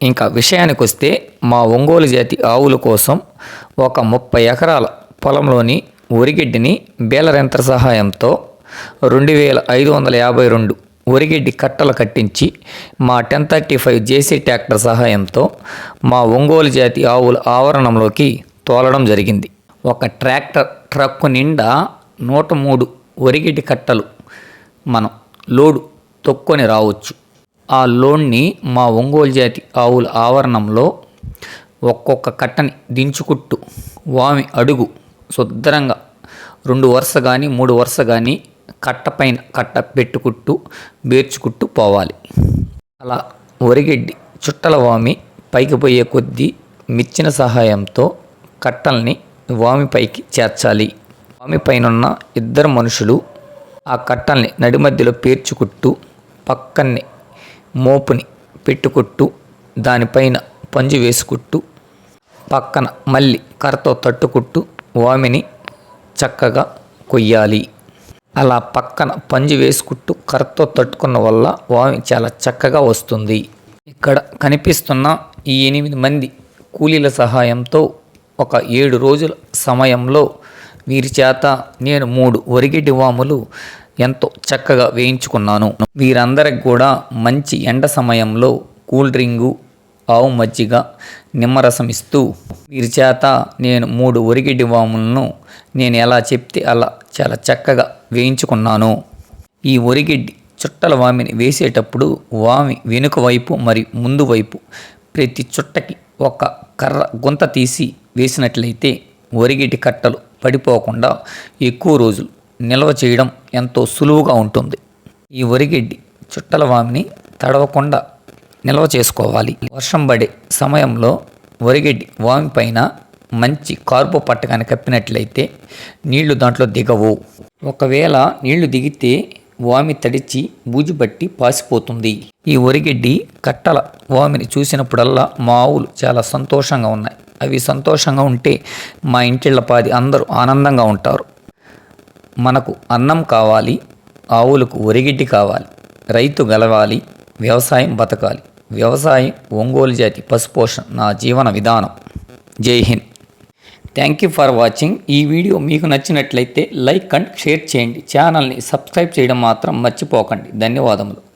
ఇంకా విషయానికి వస్తే మా ఒంగోలు జాతి ఆవుల కోసం ఒక ముప్పై ఎకరాల పొలంలోని ఒరిగడ్డిని బేలర్ యంత్ర సహాయంతో రెండు వేల ఐదు వందల యాభై రెండు ఒరిగడ్డి కట్టలు కట్టించి మా ten thirty five JC tractor సహాయంతో మా ఒంగోలు జాతి ఆవుల ఆవరణంలోకి తోలడం జరిగింది. ఒక ట్రాక్టర్ ట్రక్కు నిండా నూట మూడు ఒరిగడ్డి కట్టలు మనం లోడు తొక్కొని రావచ్చు. ఆ లోన్ని మా ఒంగోలు జాతి ఆవుల ఆవరణంలో ఒక్కొక్క కట్టని దించుకుట్టు వామి అడుగు శుద్ధరంగా రెండు వరుస కానీ మూడు వరుస కానీ కట్ట పైన కట్ట పెట్టుకుంటూ బేర్చుకుంటూ పోవాలి. అలా ఒరిగడ్డి చుట్టల వామి పైకి పోయే కొద్దీ మిచ్చిన సహాయంతో కట్టల్ని వామి పైకి చేర్చాలి. వామి పైనున్న ఇద్దరు మనుషులు ఆ కట్టల్ని నడిమధ్యలో పేర్చుకుంటూ పక్కనే మోపుని పెట్టుకుంటూ దానిపైన పంజు వేసుకుంటూ పక్కన మళ్ళీ కర్రతో తట్టుకుంటూ వామిని చక్కగా కొయ్యాలి. అలా పక్కన పంజు వేసుకుంటూ కర్రతో తట్టుకున్న వల్ల వామి చాలా చక్కగా వస్తుంది. ఇక్కడ కనిపిస్తున్న ఈ ఎనిమిది మంది కూలీల సహాయంతో ఒక ఏడు రోజుల సమయంలో వీరి చేత నేను మూడు వరిగడ్డి వాములు ఎంతో చక్కగా వేయించుకున్నాను. వీరందరికి కూడా మంచి ఎండ సమయంలో కూల్ డ్రింగు ఆవు మజ్జిగ నిమ్మరసం ఇస్తూ వీరి చేత నేను మూడు ఒరిగిడ్డి వాములను నేను ఎలా చెప్తే అలా చాలా చక్కగా వేయించుకున్నాను. ఈ ఒరిగిడ్డి చుట్టల వామిని వేసేటప్పుడు వామి వెనుక వైపు మరియు ముందు వైపు ప్రతి చుట్టకి ఒక కర్ర గుంత తీసి వేసినట్లయితే ఒరిగిడ్డి కట్టలు పడిపోకుండా ఎక్కువ రోజులు నిల్వ చేయడం ఎంతో సులువుగా ఉంటుంది. ఈ వరిగడ్డి చుట్టల వామిని తడవకుండా నిల్వ చేసుకోవాలి. వర్షం పడే సమయంలో వరిగడ్డి వామి పైన మంచి కార్పు పట్టకాన్ని కప్పినట్లయితే నీళ్ళు దాంట్లో దిగవు. ఒకవేళ నీళ్ళు దిగితే వామి తడిచి బూజు పట్టి పాసిపోతుంది. ఈ ఒరిగడ్డి కట్టల వామిని చూసినప్పుడల్లా మా ఆవులు చాలా సంతోషంగా ఉన్నాయి. అవి సంతోషంగా ఉంటే మా ఇంటిళ్ళ పాది అందరూ ఆనందంగా ఉంటారు. మనకు అన్నం కావాలి ఆవులకు ఒరిగిడ్డి కావాలి రైతు గెలవాలి వ్యవసాయం బతకాలి. వ్యవసాయం ఒంగోలు జాతి పశుపోషణ నా జీవన విధానం. జై Hind. Thank you for watching. ఈ వీడియో మీకు నచ్చినట్లయితే లైక్ అండ్ షేర్ చేయండి. ఛానల్ని సబ్స్క్రైబ్ చేయడం మాత్రం మర్చిపోకండి. ధన్యవాదములు.